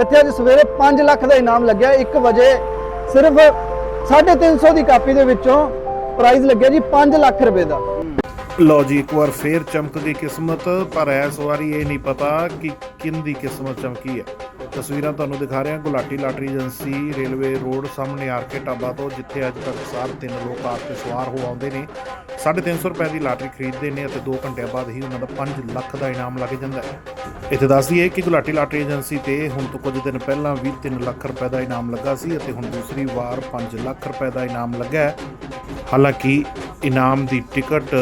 ਇੱਥੇ ਅੱਜ ਸਵੇਰੇ 5 ਲੱਖ ਦਾ ਇਨਾਮ ਲੱਗਿਆ। 1 ਵਜੇ ਸਿਰਫ 350 ਦੀ ਕਾਪੀ ਦੇ ਵਿੱਚੋਂ ਪ੍ਰਾਈਜ਼ ਲੱਗਿਆ ਜੀ 5 ਲੱਖ ਰੁਪਏ ਦਾ। ਲਓ ਜੀ, ਇੱਕ ਵਾਰ ਫੇਰ ਚਮਕਦੀ ਕਿਸਮਤ, ਪਰ ਇਸ ਵਾਰੀ ਇਹ ਨਹੀਂ ਪਤਾ ਕਿ ਕਿੰਨ ਦੀ ਕਿਸਮਤ ਚਮਕੀ ਹੈ। ਤਸਵੀਰਾਂ ਤੁਹਾਨੂੰ ਦਿਖਾ ਰਹੇ ਹਾਂ। Gulati lottery agency railway road ਸਾਹਮਣੇ ਆਰਕੇ ਢਾਬਾ ਤੋਂ, ਜਿੱਥੇ ਅੱਜ ਤੱਕ ਸਾਰ ਤਿੰਨ ਲੋਕ ਆ 'ਤੇ ਸਵਾਰ ਹੋ ਆਉਂਦੇ ਨੇ। 350 ਰੁਪਏ ਦੀ ਲਾਟਰੀ ਖਰੀਦਦੇ ਨੇ ਅਤੇ 2 ਘੰਟਿਆਂ ਬਾਅਦ ਹੀ ਉਹਨਾਂ ਦਾ 5 ਲੱਖ ਦਾ ਇਨਾਮ ਲੱਗ ਜਾਂਦਾ ਹੈ। ਇੱਥੇ ਦੱਸ ਦਈਏ ਕਿ ਗੁਲਾਟੀ ਲਾਟਰੀ ਏਜੰਸੀ ਤੇ ਹੁਣ ਤੋਂ ਕੁਝ ਦਿਨ ਪਹਿਲਾਂ ਵੀ 3 ਲੱਖ ਰੁਪਏ ਦਾ ਇਨਾਮ ਲੱਗਾ ਸੀ ਅਤੇ ਹੁਣ ਦੂਸਰੀ ਵਾਰ 5 ਲੱਖ ਰੁਪਏ ਦਾ ਇਨਾਮ ਲੱਗਾ ਹੈ। ਹਾਲਾਂਕਿ ਇਨਾਮ ਦੀ ਟਿਕਟ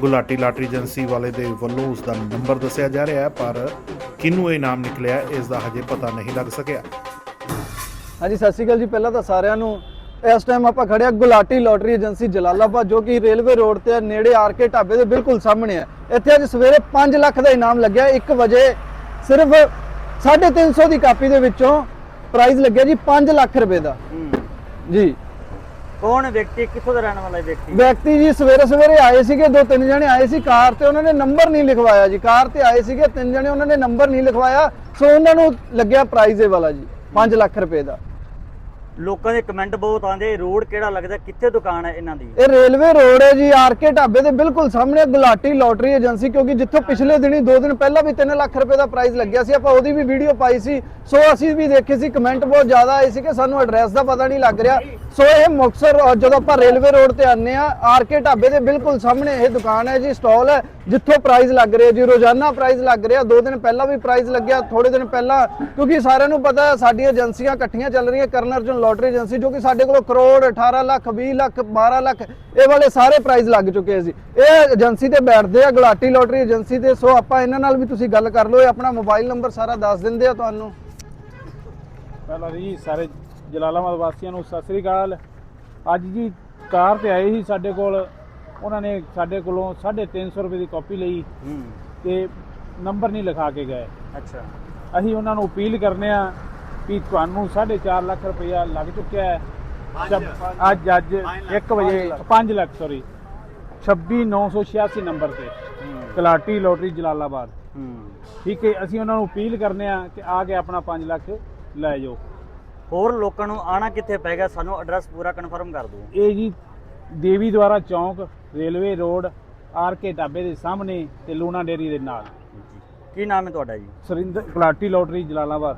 ਗੁਲਾਟੀ ਲਾਟਰੀ ਏਜੰਸੀ ਵਾਲੇ ਦੇ ਵੱਲੋਂ ਉਸ ਦਾ ਨੰਬਰ ਦੱਸਿਆ ਜਾ ਰਿਹਾ ਹੈ, ਪਰ ਕਿਹਨੂੰ ਇਹ ਇਨਾਮ ਨਿਕਲਿਆ ਇਸ ਦਾ ਹਜੇ ਪਤਾ ਨਹੀਂ ਲੱਗ ਸਕਿਆ। ਹਾਂਜੀ ਸਤਿ ਸ਼੍ਰੀ ਅਕਾਲ ਜੀ। ਪਹਿਲਾਂ ਤਾਂ ਸਾਰਿਆਂ ਨੂੰ ਇਸ ਟਾਈਮ ਆਪਾਂ ਖੜੇ ਆ ਗੁਲਾਟੀ ਲੋਟਰੀ ਏਜੰਸੀ ਜਲਾਲਾਬਾਦ ਜੋ ਕਿ ਰੇਲਵੇ ਰੋਡ ਤੇ ਨੇੜੇ ਆਰਕੇ ਢਾਬੇ ਦੇ ਬਿਲਕੁਲ ਸਾਹਮਣੇ ਹੈ। ਇੱਥੇ ਅੱਜ ਸਵੇਰੇ 5 ਲੱਖ ਦਾ ਇਨਾਮ ਲੱਗਿਆ। 1 ਵਜੇ ਸਿਰਫ 350 ਦੀ ਕਾਪੀ ਦੇ ਵਿੱਚੋਂ ਪ੍ਰਾਈਜ਼ ਲੱਗਿਆ ਜੀ 5 ਲੱਖ ਰੁਪਏ ਦਾ। ਜੀ। ਕੌਣ ਵਿਅਕਤੀ ਕਿੱਥੋਂ ਦਾ ਰਹਿਣ ਵਾਲਾ ਹੈ ਵਿਅਕਤੀ? ਵਿਅਕਤੀ ਜੀ ਸਵੇਰੇ ਸਵੇਰੇ ਆਏ ਸੀਗੇ ਦੋ ਤਿੰਨ ਜਣੇ ਆਏ ਸੀ ਕਾਰ ਤੇ ਉਹਨਾਂ ਨੇ ਨੰਬਰ ਨਹੀਂ ਲਿਖਵਾਇਆ ਜੀ। ਕਾਰ ਤੇ ਆਏ ਸੀਗੇ ਤਿੰਨ ਜਣੇ ਉਹਨਾਂ ਨੇ ਨੰਬਰ ਨਹੀਂ ਲਿਖਵਾਇਆ। ਸੋ ਉਹਨਾਂ ਨੂੰ ਲੱਗਿਆ ਪ੍ਰਾਈਜ਼ ਇਹ ਵਾਲਾ ਜੀ 5 ਲੱਖ ਰੁਪਏ ਦਾ। ਲੋਕਾਂ ਦੇ ਕਮੈਂਟ ਬਹੁਤ ਆਉਂਦੇ ਰੋਡ ਕਿਹੜਾ ਲੱਗਦਾ ਕਿੱਥੇ ਦੁਕਾਨ ਹੈ ਇਹਨਾਂ ਦੀ? ਇਹ ਰੇਲਵੇ ਰੋਡ ਹੈ ਜੀ ਆਰਕੇ ਢਾਬੇ ਦੇ ਬਿਲਕੁਲ ਸਾਹਮਣੇ ਗੁਲਾਟੀ ਲੋਟਰੀ ਏਜੰਸੀ ਕਿਉਂਕਿ ਜਿੱਥੋਂ ਪਿਛਲੇ ਦਿਨੀ 2 ਦਿਨ ਪਹਿਲਾਂ ਵੀ 3 ਲੱਖ ਰੁਪਏ ਦਾ ਪ੍ਰਾਈਜ਼ ਲੱਗਿਆ ਸੀ ਆਪਾਂ ਉਹਦੀ ਵੀ ਵੀਡੀਓ ਪਾਈ ਸੀ। ਸੋ ਅਸੀਂ ਵੀ ਦੇਖੇ ਸੀ ਕਮੈਂਟ ਬਹੁਤ ਜ਼ਿਆਦਾ ਆਏ ਸੀ ਕਿ ਸਾਨੂੰ ਐਡਰੈਸ ਦਾ ਪਤਾ ਨਹੀਂ ਲੱਗ ਰਿਹਾ। ਸੋ ਇਹ ਮੁਕਤਸਰ ਜਦੋਂ ਆਪਾਂ ਰੇਲਵੇ ਰੋਡ ਤੇ ਆਨੇ ਆ ਆਰਕੇ ਢਾਬੇ ਦੇ ਬਿਲਕੁਲ ਸਾਹਮਣੇ ਇਹ ਦੁਕਾਨ ਹੈ ਜੀ, ਸਟਾਲ ਹੈ, ਜਿੱਥੋਂ ਪ੍ਰਾਈਜ਼ ਲੱਗ ਰਿਹਾ ਜੀ, ਰੋਜ਼ਾਨਾ ਪ੍ਰਾਈਜ਼ ਲੱਗ ਰਿਹਾ। ਦੋ ਦਿਨ ਪਹਿਲਾਂ ਵੀ ਪ੍ਰਾਈਜ਼ ਲੱਗਿਆ ਥੋੜੇ ਦਿਨ ਪਹਿਲਾਂ, ਕਿਉਂਕਿ ਸਾਰਿਆਂ ਨੂੰ ਪਤਾ ਹੈ, ਸਾਡੀਆਂ ਏਜੰਸੀਆਂ ਇਕੱਠੀਆਂ ਚੱਲ ਰਹੀਆਂ ਕਰਨ ਅਰਜੁਨ ਲੋਟਰੀ ਏਜੰਸੀ ਜੋ ਕਿ ਸਾਡੇ ਕੋਲ ਕਰੋੜ 18 ਲੱਖ 20 ਲੱਖ 12 ਲੱਖ, ਇਹ ਵਾਲੇ ਸਾਰੇ ਪ੍ਰਾਈਜ਼ ਲੱਗ ਚੁੱਕੇ ਸੀ ਇਹ ਏਜੰਸੀ ਤੇ ਬੈਠਦੇ ਆ, ਗੁਲਾਟੀ ਲੋਟਰੀ ਏਜੰਸੀ ਤੇ, ਸੋ ਆਪਾਂ ਇਹਨਾਂ ਨਾਲ ਵੀ ਤੁਸੀਂ ਗੱਲ ਕਰ ਲਓ, ਇਹ ਆਪਣਾ ਮੋਬਾਈਲ ਨੰਬਰ ਸਾਰਾ ਦੱਸ ਦਿੰਦੇ ਆ ਤੁਹਾਨੂੰ। ਪਹਿਲਾਂ ਜੀ ਸਾਰੇ ਜਲਾਲਾਬਾਦ ਵਾਸੀਆਂ ਨੂੰ ਸਤਿ ਸ੍ਰੀ ਅਕਾਲ। ਅੱਜ ਜੀ ਕਾਰ ਤੇ ਆਏ ਸੀ ਸਾਡੇ ਕੋਲ। ਉਹਨਾਂ ਨੇ ਸਾਡੇ ਕੋਲੋਂ 350 ਰੁਪਏ ਦੀ ਕਾਪੀ ਲਈ ਤੇ ਨੰਬਰ ਨਹੀਂ ਲਿਖਾ ਕੇ ਗਏ। ਅੱਛਾ। ਅਸੀਂ ਉਹਨਾਂ ਨੂੰ ਅਪੀਲ ਕਰਨੇ ਆ ਕਿ ਤੁਹਾਨੂੰ 4.5 ਲੱਖ ਰੁਪਇਆ ਲੱਗ ਚੁੱਕਿਆ ਹੈ। ਅੱਜ ਅੱਜ 1 ਵਜੇ 5 ਲੱਖ। ਸੌਰੀ 26986 ਨੰਬਰ ਤੇ। ਕਲਾਟੀ ਲੋਟਰੀ ਜਲਾਲਾਬਾਦ। ਠੀਕ ਹੈ ਅਸੀਂ ਉਹਨਾਂ ਨੂੰ ਅਪੀਲ ਕਰਨੇ ਆ ਕਿ ਆ ਕੇ ਆਪਣਾ 5 ਲੱਖ ਲੈ ਜਾਓ। ਹੋਰ ਲੋਕਾਂ ਨੂੰ ਆਣਾ ਕਿੱਥੇ ਪੈਗਾ ਸਾਨੂੰ ਐਡਰੈਸ ਪੂਰਾ ਕਨਫਰਮ ਕਰ ਦਿਓ। ਇਹ ਜੀ ਦੇਵੀ ਦੁਆਰਾ ਚੌਂਕ ਰੇਲਵੇ ਰੋਡ ਆਰ ਕੇ ਢਾਬੇ ਦੇ ਸਾਹਮਣੇ ਤੇ ਲੂਣਾ ਡੇਰੀ ਦੇ ਨਾਲ। ਕੀ ਨਾਮ ਹੈ ਤੁਹਾਡਾ ਜੀ? ਸਰਿੰਦਰ ਪਲਾਟੀ ਲੋਟਰੀ ਜਲਾਲਾਬਾਦ।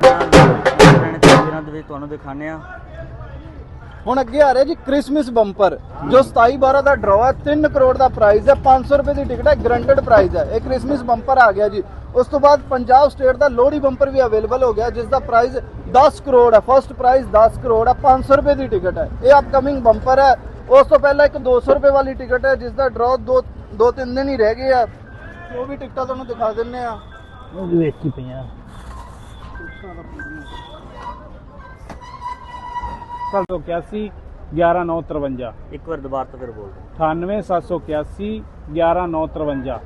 ਤਸਵੀਰਾਂ ਦੇ ਵਿੱਚ ਤੁਹਾਨੂੰ ਦਿਖਾਣੇ ਆ ਹੁਣ ਅੱਗੇ ਆ ਰਿਹਾ ਜੀ ਕ੍ਰਿਸਮਸ ਬੰਪਰ, ਜੋ 27 12 ਦਾ ਡਰਾਅ ਹੈ 3 ਕਰੋੜ ਦਾ ਪ੍ਰਾਈਜ਼ ਹੈ 500 ਰੁਪਏ ਦੀ ਟਿਕਟ ਹੈ ਗਰੰਟਡ ਪ੍ਰਾਈਜ਼ ਹੈ। ਇਹ ਕ੍ਰਿਸਮਸ ਬੰਪਰ ਆ ਗਿਆ ਜੀ। ਉਸ ਤੋਂ ਬਾਅਦ ਪੰਜਾਬ ਸਟੇਟ ਦਾ ਲੋਹੜੀ ਬੰਪਰ ਵੀ ਅਵੇਲੇਬਲ ਹੋ ਗਿਆ, ਜਿਸ ਦਾ ਪ੍ਰਾਈਜ਼ 10 ਕਰੋੜ ਹੈ। ਫਰਸਟ ਪ੍ਰਾਈਜ਼ 10 ਕਰੋੜ ਹੈ 500 ਰੁਪਏ ਦੀ ਟਿਕਟ ਹੈ। ਇਹ ਅਪਕਮਿੰਗ ਬੰਪਰ ਹੈ। ਉਸ ਤੋਂ ਪਹਿਲਾਂ ਇੱਕ 200 ਰੁਪਏ ਵਾਲੀ ਟਿਕਟ ਹੈ, ਜਿਸ ਦਾ ਡਰਾਅ ਦੋ ਦੋ ਤਿੰਨ ਦਿਨ ਹੀ ਰਹਿ ਗਏ ਆ। ਉਹ ਵੀ ਟਿਕਟਾਂ ਤੁਹਾਨੂੰ ਦਿਖਾ ਦਿੰਨੇ ਆ। ਉਹ ਵੇਚੀ ਪਈਆਂ। 781 11953 ਇੱਕ ਵਾਰ ਦੁਬਾਰਾ ਤੋਂ ਫਿਰ ਬੋਲ ਦਿਓ। 98781 11953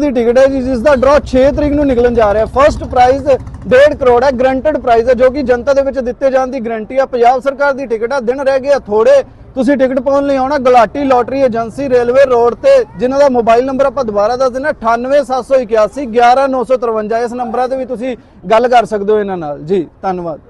ਦੀ ਟਿਕਟ ਹੈ ਜੀ ਜਿਸ ਦਾ ਡਰਾ 6 ਤਰੀਕ ਨੂੰ ਨਿਕਲਣ ਜਾ ਰਿਹਾ। ਹੈ ਫਰਸਟ ਪ੍ਰਾਈਜ਼ 1.5 ਕਰੋੜ ਹੈ ਗਰੰਟਡ ਪ੍ਰਾਈਜ਼ ਹੈ ਜੋ ਕਿ ਜਨਤਾ ਦੇ ਵਿੱਚ ਦਿੱਤੇ ਜਾਣ ਦੀ ਗਰੰਟੀ ਹੈ। ਪੰਜਾਬ ਸਰਕਾਰ ਦੀ ਟਿਕਟ ਹੈ ਦਿਨ ਰਹਿ ਗਏ ਥੋੜੇ ਤੁਸੀਂ ਟਿਕਟ ਪਾਉਣ ਲਈ ਆਉਣਾ Gulati lottery agency railway road ਤੇ ਜਿਨ੍ਹਾਂ ਦਾ ਮੋਬਾਈਲ ਨੰਬਰ ਆਪਾਂ ਦੁਬਾਰਾ ਦੱਸ ਦਿੰਦੇ 98781 11953 ਇਸ ਨੰਬਰਾਂ ਤੇ ਵੀ ਤੁਸੀਂ ਗੱਲ ਕਰ ਸਕਦੇ ਹੋ ਇਹਨਾਂ ਨਾਲ। ਜੀ ਧੰਨਵਾਦ।